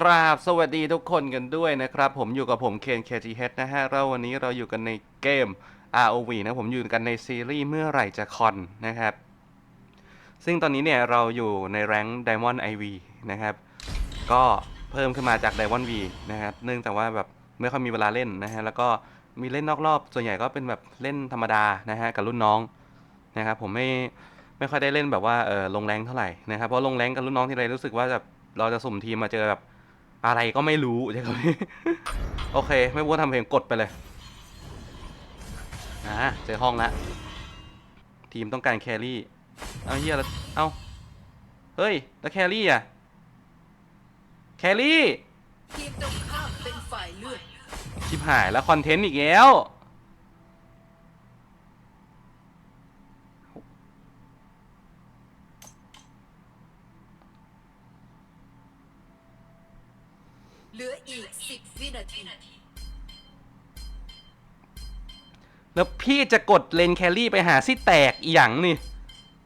กราบสวัสดีทุกคนกันด้วยนะครับ ผมอยู่กับผมเคน KGH นะฮะเราวันนี้เราอยู่กันในเกม ROV นะผมอยู่กันในซีรีส์เมื่อไหร่จะคอนนะครับ ซึ่งตอนนี้เนี่ยเราอยู่ในแรงค์ Diamond IV นะครับ ก็เพิ่มขึ้นมาจาก Diamond V นะครับ เนื่องจากว่าแบบไม่ค่อยมีเวลาเล่นนะฮะแล้วก็มีเล่นนอกรอบ ส่วนใหญ่ก็เป็นแบบเล่นธรรมดานะฮะกับรุ่นน้องนะครับผมไม่ไม่ค่อยได้เล่นแบบว่าเออลงแรงเท่าไหร่นะครับเพราะลงแรงกับรุ่นน้องที่ไรรู้สึกว่าแบบเราจะสุ่มทีมมาเจอแบบ อะไรก็ไม่รู้ใช่ไหมโอเค ไม่พูดทำเพลงกดไปเลยอ่าเจอห้องละทีมต้องการแครี่ เอาเฮียแล้วเอาเฮ้ย แล้วแครี่อะ แครี่ ทีมตรงข้ามเป็นฝ่ายเลือกชิบหายแล้วคอนเทนต์อีกแล้ว เหลืออีก10วินาที แล้วพี่จะกดเลนแครี่ไปหาซี่แตกอีหยังนี่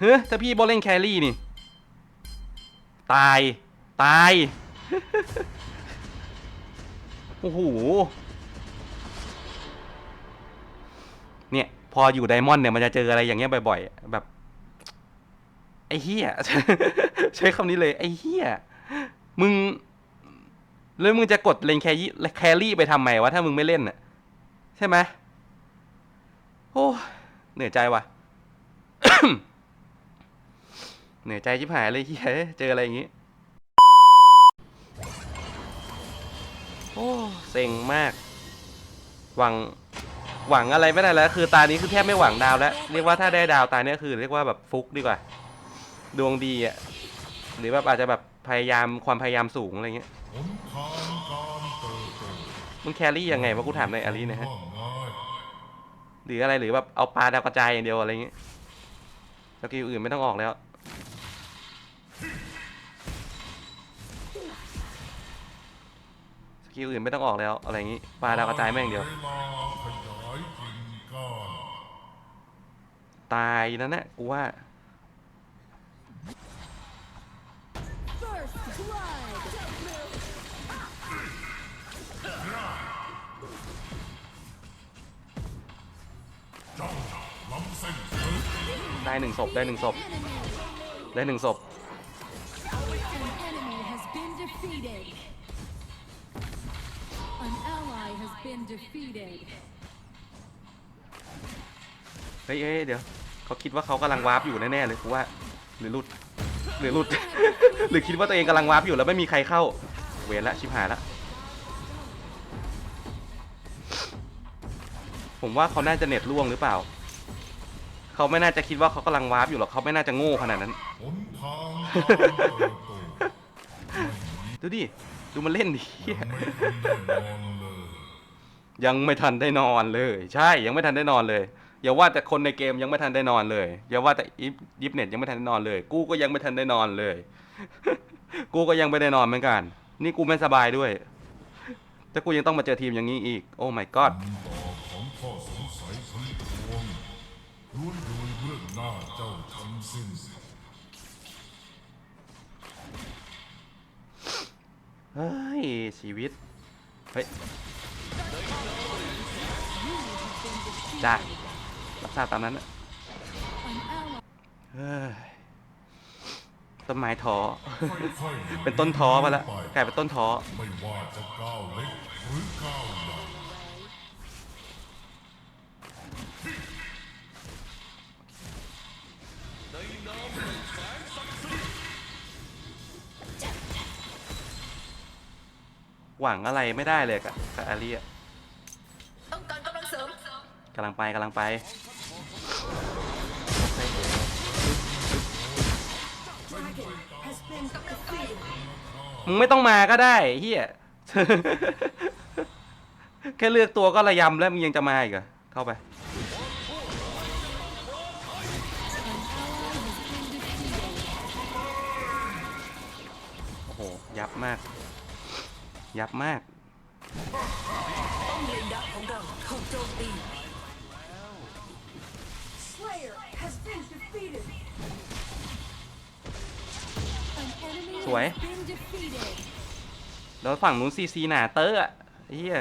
เฮ้ยถ้าพี่บอลเล่นแครี่นี่ ตาย ตาย โอ้โห เนี่ย พออยู่ไดมอนด์เนี่ย มันจะเจออะไรอย่างเงี้ยบ่อยๆ แบบ ไอ้เฮียใช้คำนี้เลย ไอ้เฮียมึง แล้วมึงจะกดเลนแครี่แครี่ไปทำไมวะถ้ามึงไม่เล่นน่ะ ใช่ไหมโอ้เหนื่อยใจว่ะ เหนื่อยใจชิบหายเลยเฮียเจออะไรอย่างงี้ โอ้เซ็งมาก หวัง หวังอะไรไม่ได้แล้ว คือตานี้คือแทบไม่หวังดาวแล้ว เรียกว่าถ้าได้ดาวตาเนี้ยคือ เรียกว่าแบบฟุกดีกว่า ดวงดีอะ หรือแบบอาจจะแบบพยายามความพยายามสูงอะไรเงี้ย หนทางการเติบโตมึงแครี่ยังไงวะกูถามในอยอารีนะฮะว่าง่ายหรืออะไรหรือแบบเอาปลาดาวกระจายอย่างเดียวอะไรเงี้ยสกิลอื่นไม่ต้องออกแล้ว สกิลอื่นไม่ต้องออกแล้วอะไรอย่างงี้ปลาดาวกระจายแม่งเดียวเวลาขยายกิ่งก้านตายนั่นแหละกูว่า First blood. ได้หนึ่งศพได้หนึ่งศพได้หนึ่งศพเฮ้ยเดี๋ยวเขาคิดว่าเขากำลังวาร์ปอยู่แน่ๆเลยกูว่าหรือหลุดหรือหลุด หรือคิดว่าตัวเองกำลังวาร์ปอยู่แล้วไม่มีใครเข้า เวรละชิบหายละผมว่าเขาน่าจะเน็ตล่วงหรือเปล่า เขาไม่น่าจะคิดว่าเขากำลังวาร์ปอยู่หรอกเขาไม่น่าจะโง่ขนาดนั้น หนทางการเติบโตดูดิ ดูมันเล่นดิเหี้ยยังไม่ทันได้นอนเลยยังไม่ทันได้นอนเลย ใช่ยังไม่ทันได้นอนเลยอย่าว่าแต่คนในเกมยังไม่ทันได้นอนเลยอย่าว่าแต่อิฟยิปเน็ตยังไม่ทันได้นอนเลย กูก็ยังไม่ทันได้นอนเลย กูก็ยังไม่ได้นอนเหมือนกัน นี่กูไม่สบายด้วยแต่กูยังต้องมาเจอทีมอย่างนี้อีก โอ้ my god คำตอบของข้อ วนโดยเรื่องหน้าเจ้าทั้งสิ้นเฮ้ย ชีวิต เฮ้ยจ้ารับทราบตามนั้นนะ An ally เฮ้ยต้นไม้ท้อค่อยๆเป็นต้นท้อไปแล้วกลายเป็นต้นท้อ ไม่ว่าจะก้าวเล็กหรือก้าวใหญ่ หวังอะไรไม่ได้เลยกับกับอารีอะต้องการกำลังเสริมกำลังไปกำลังไป มึงไม่ต้องมาก็ได้เฮีย แค่เลือกตัวก็ระยำแล้วมึงยังจะมาอีกเหรอเข้าไป โอ้โห ยับมาก ยับมากต้องเลนดักของเราถูกโจมตี An enemy Sủa. has been defeated. แล้วฝั่งนู้นซีซีหนาเตอร์อะไอ้เฮีย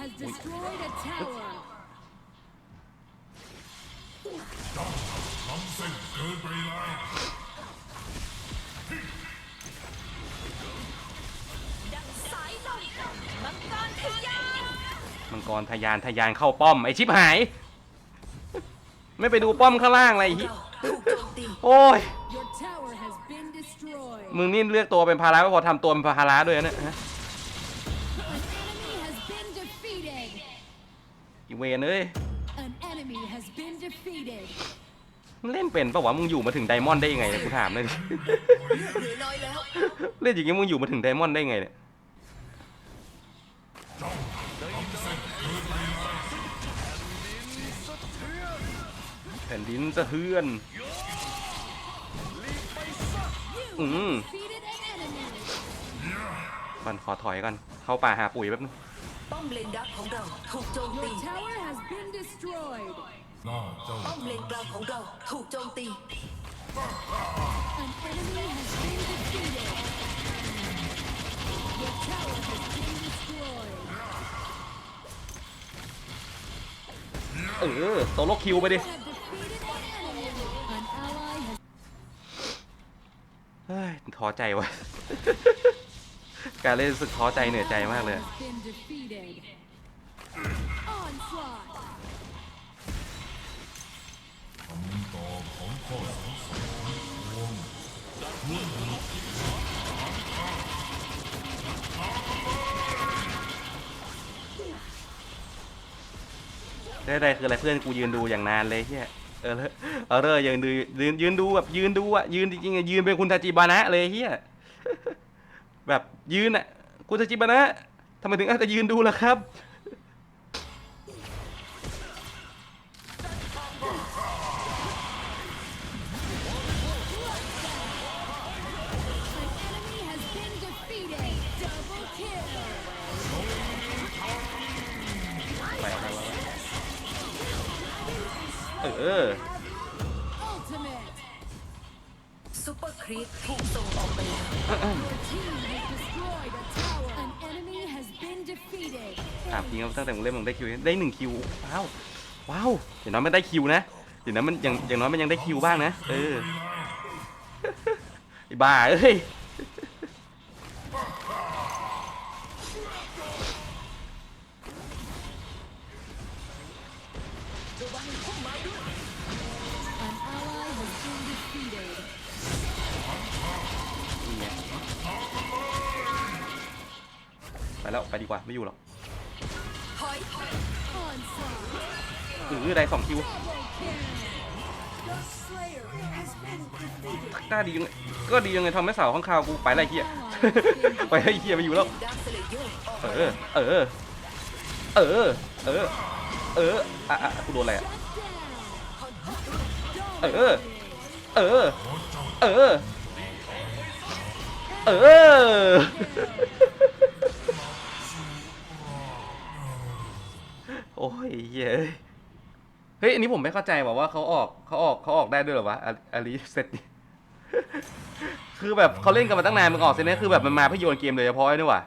has destroyed a tower. ทำเส้นเกินไปแล้ว ดังสายลมมังกรทะยานมังกรทะยานทะยานเข้าป้อมไอชิบหาย ไม่ไปดูป้อมข้างล่างอะไรไอ้เหี้ยเราถูกโจมตีโอ้ย Your tower has been destroyed. มึงนี่เลือกตัวเป็นภาระไม่พอทำตัวเป็นภาระด้วยนะเนี่ยฮะ เวนเอ้ย An enemy has been defeated. มันเล่นเป็นปะวะมึงอยู่มาถึงไดมอนด์ได้ยังไงเนี่ยกูถามเลยดิ เหลือน้อยแล้ว เล่นอย่างงี้มึงอยู่มาถึงไดมอนด์ได้ไงเนี่ยแผ่นดินสะเทือนอืม Defeated an enemy. ก่อนขอถอยก่อนเข้าป่าหาปุ๋ยแป๊บนึง ป้อมเลนดักของเราถูกโจมตี Your tower has been destroyed. หน้าเจ้าป้อมเลนกลางของเราถูกโจมตี An enemy has been defeated. Your tower has been destroyed. เออโซโลคิวไปดิ You have defeated an enemy. An ally has เฮ้ยท้อใจวะ การเล่นรู้สึกท้อใจเหนื่อยใจมากเลย has been defeated. Onslaught. คำตอบของข้อสงสัยทั้งปวงได้ได้คืออะไรเพื่อนกูยืนดูอย่างนานเลยเฮียเออเลยเออเลยยืนดูยืนยืนดูแบบยืนดูอะยืนจริงๆยืนเป็นคุณทาจิบานะเลยเฮีย แบบยืนอะคุณทาจิบานะทำไมถึงอาจจะยืนดูล่ะครับ An enemy has ร์ครีตถูกส่งออกไปแล้ว ถามจริงครับตั้งแต่มึงเล่นมึงได้คิวได้หนึ่งคิวว้าวว้าวอย่างน้อยมันได้คิวนะอย่างน้อยมันอย่างอย่างน้อยมันยังได้คิวบ้างนะเออไอ้บ้าเอ้ย แล้วไปดีกว่าไม่อยู่หรอกถอย Onslaught. เออได้สองคิว Double kill. The Slayer has been defeated กล้าดียังไงก็ดียังไงทำให้สาวข้างคาวกูไปไรเฮียไปไรเฮียไม่อยู่แล้วดักสเลเยอร์ออกเออ เออ เออ เออ เอออะอะกูโดนอะไรอะ Shut down. เออ เออ เออ เออ โอ้ยเย้ยเฮ้ย อันนี้ผมไม่เข้าใจว่าว่าเขาออกเขาออกเขาออกได้ด้วยเหรอวะอาอาลีเซตคือแบบเขาเล่นกันมาตั้งนานมันออกเซตนี้คือแบบมันมาเพื่อโยนเกมโดยเฉพาะนี่ว่ะ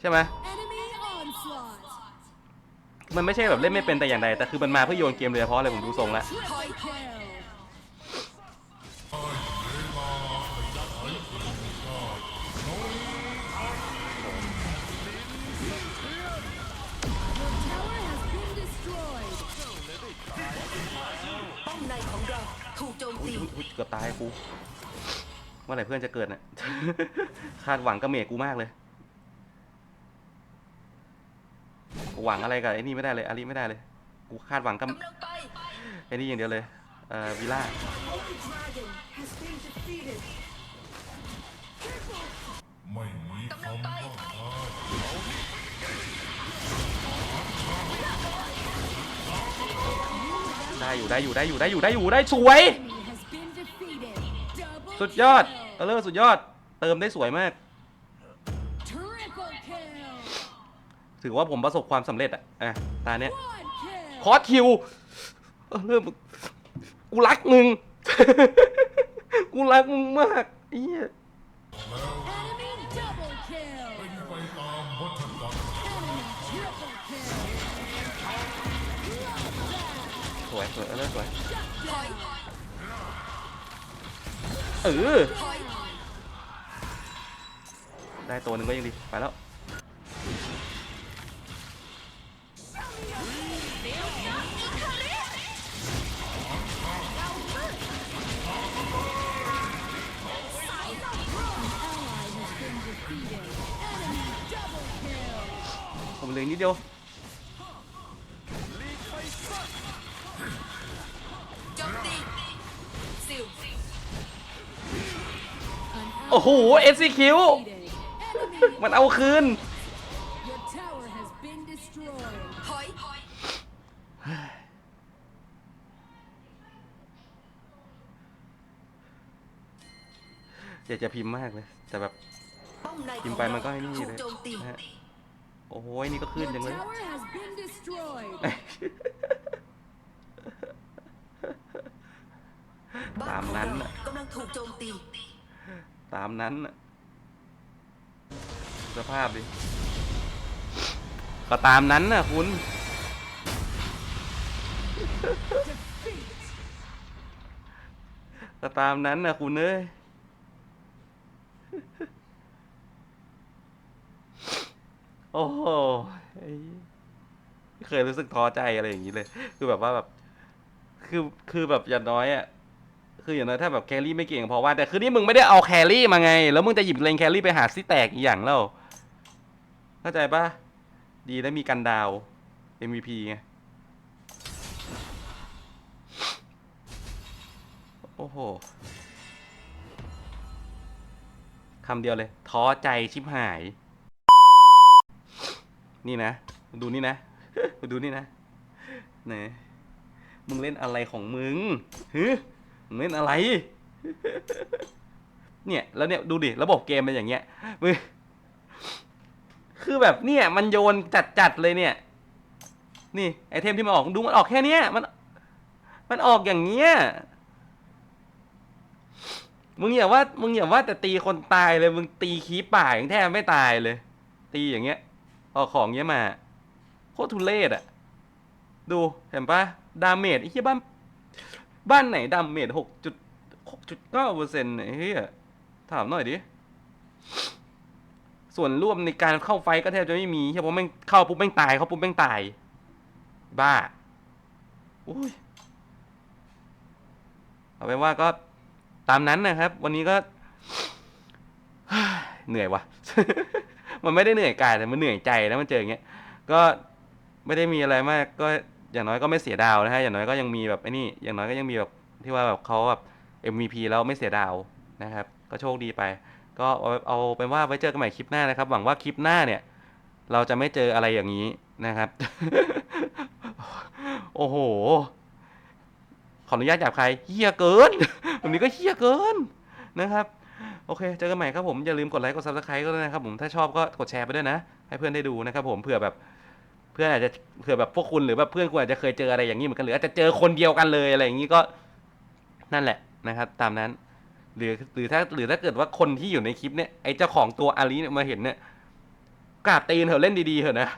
ใช่ไหมมันไม่ใช่แบบเล่นไม่เป็นแต่อย่างใดแต่คือมันมาเพื่อโยนเกมโดยเฉพาะเลยผมดูทรงแล้ว อุ๊ยตีอุ๊ยอุ๊ยเกือบตายกูเมื่อไหร่เพื่อนจะเกิดน่ะ คาดหวังกับเมฆกูมากเลย หวังอะไรกับไอ้นี่ไม่ได้เลยอาลีไม่ได้เลย กูคาดหวังกับไอ้นี่อย่างเดียวเลยเอ่อวิล่าไม่มีคำว่าได้อยู่ได้อยู่ได้อยู่ได้อยู่ได้อยู่ได้สวย สุดยอดเออเลอร์สุดยอด เติมได้สวยมาก ถือว่าผมประสบความสำเร็จอะอะตาเนี้ยคอร์สคิวเออเริ่มกูรักมึง กูรักมึงมากไอ้เหี้ยสวยสวยเออสวยถอย เออ ได้ตัวหนึ่งก็ยังดี ไปแล้ว ผมเหลือนิดเดียว โอ้โห SCQ ally defeated. มันเอาคืน อยากจะพิมพ์มากเลย แต่แบบพิมพ์ไปมันก็ให้นี่เลยนะฮะโอ้โหนี่ก็ขึ้น Your จังเลยตามนั้นเราน่ะกำลังถูกโจมตี ตามนั้นสภาพดิ ก็ตามนั้นน่ะคุณ ก็ตามนั้นน่ะคุณเอ้ยโอ้โหไอ้ไม่เคยรู้สึกท้อใจอะไรอย่างนี้เลย คือแบบว่าแบบ คือ คือแบบอย่างน้อยอะ คืออย่างน้อยถ้าแบบแครี่ไม่เก่งพอว่า แต่คือนี่มึงไม่ได้เอาแครี่มาไง แล้วมึงจะหยิบเลนแครี่ไปหาซิแตกอีกอย่างแล้ว เข้าใจปะดีแล้วมีกันดาว MVP ไง โอ้โหคำเดียวเลย ท้อใจชิบหาย นี่นะ ดูนี่นะ ดูนี่นะไหนมึงเล่นอะไรของมึงฮึ เล่นอะไร เนี่ยแล้วเนี่ยดูดิระบบเกมเป็นอย่างเงี้ยมึงคือแบบเนี่ยมันโยนจัดๆเลยเนี่ย นี่ไอเทมที่มันออกดูมันออกแค่เนี้ยมัน มันออกอย่างเงี้ยมึงอย่าว่ามึงอย่าว่าแต่ตีคนตายเลยมึงตีคีปป่าอย่างแทบไม่ตายเลย ตีอย่างเงี้ยออกของเงี้ยมาโคตรทุเรศอะดูเห็นปะดาเมจไอ้เหี้ยบ้าน บ้านไหนดาเมจหกจุดหกจุดเก้าเปอร์เซ็นต์ไอ้เหี้ยถามหน่อยดิ ส่วนร่วมในการเข้าไฟก็แทบจะไม่มีใช่เพราะแม่งเข้าปุ๊บแม่งตาย เข้าปุ๊บแม่งตาย บ้าอุ้ยเอาเป็นว่าก็ตามนั้นนะครับ วันนี้ก็ เหนื่อยวะมันไม่ได้เหนื่อยกายแต่มันเหนื่อยใจแล้วมันเจออย่างเงี้ย ก็ไม่ได้มีอะไรมากก็ อย่างน้อยก็ไม่เสียดาวนะฮะอย่างน้อยก็ยังมีแบบไอ้นี่อย่างน้อยก็ยังมีแบบที่ว่าแบบเขาแบบ MVP แล้วไม่เสียดาวนะครับ ก็โชคดีไป ก็เอาเอาเป็นว่าไว้เจอกันใหม่คลิปหน้านะครับ หวังว่าคลิปหน้าเนี่ย เราจะไม่เจออะไรอย่างนี้นะครับ โอ้โห ขออนุญาตหยาบใครเฮี้ยเกินแบบนี้ก็เฮี้ยเกินนะครับ โอเค เจอกันใหม่ครับผม อย่าลืมกดไลค์ กด subscribe ก็ด้วยนะครับผม ถ้าชอบก็กดแชร์ไปด้วยนะ ให้เพื่อนได้ดูนะครับผม เผื่อแบบ พื่อนอาจจะเผื่อแบบพวกคุณหรือแบบเพื่อนคุณอาจจะเคยเจออะไรอย่างนี้เหมือนกันหรืออาจจะเจอคนเดียวกันเลยอะไรอย่างนี้ก็นั่นแหละนะครับ ตามนั้น หรือหรือถ้าหรือถ้าเกิดว่าคนที่อยู่ในคลิปเนี่ยไอ้เจ้าของตัวอาลีเนี่ยมาเห็นเนี่ยกราบตีนเถอะเล่นดีๆเถอะนะ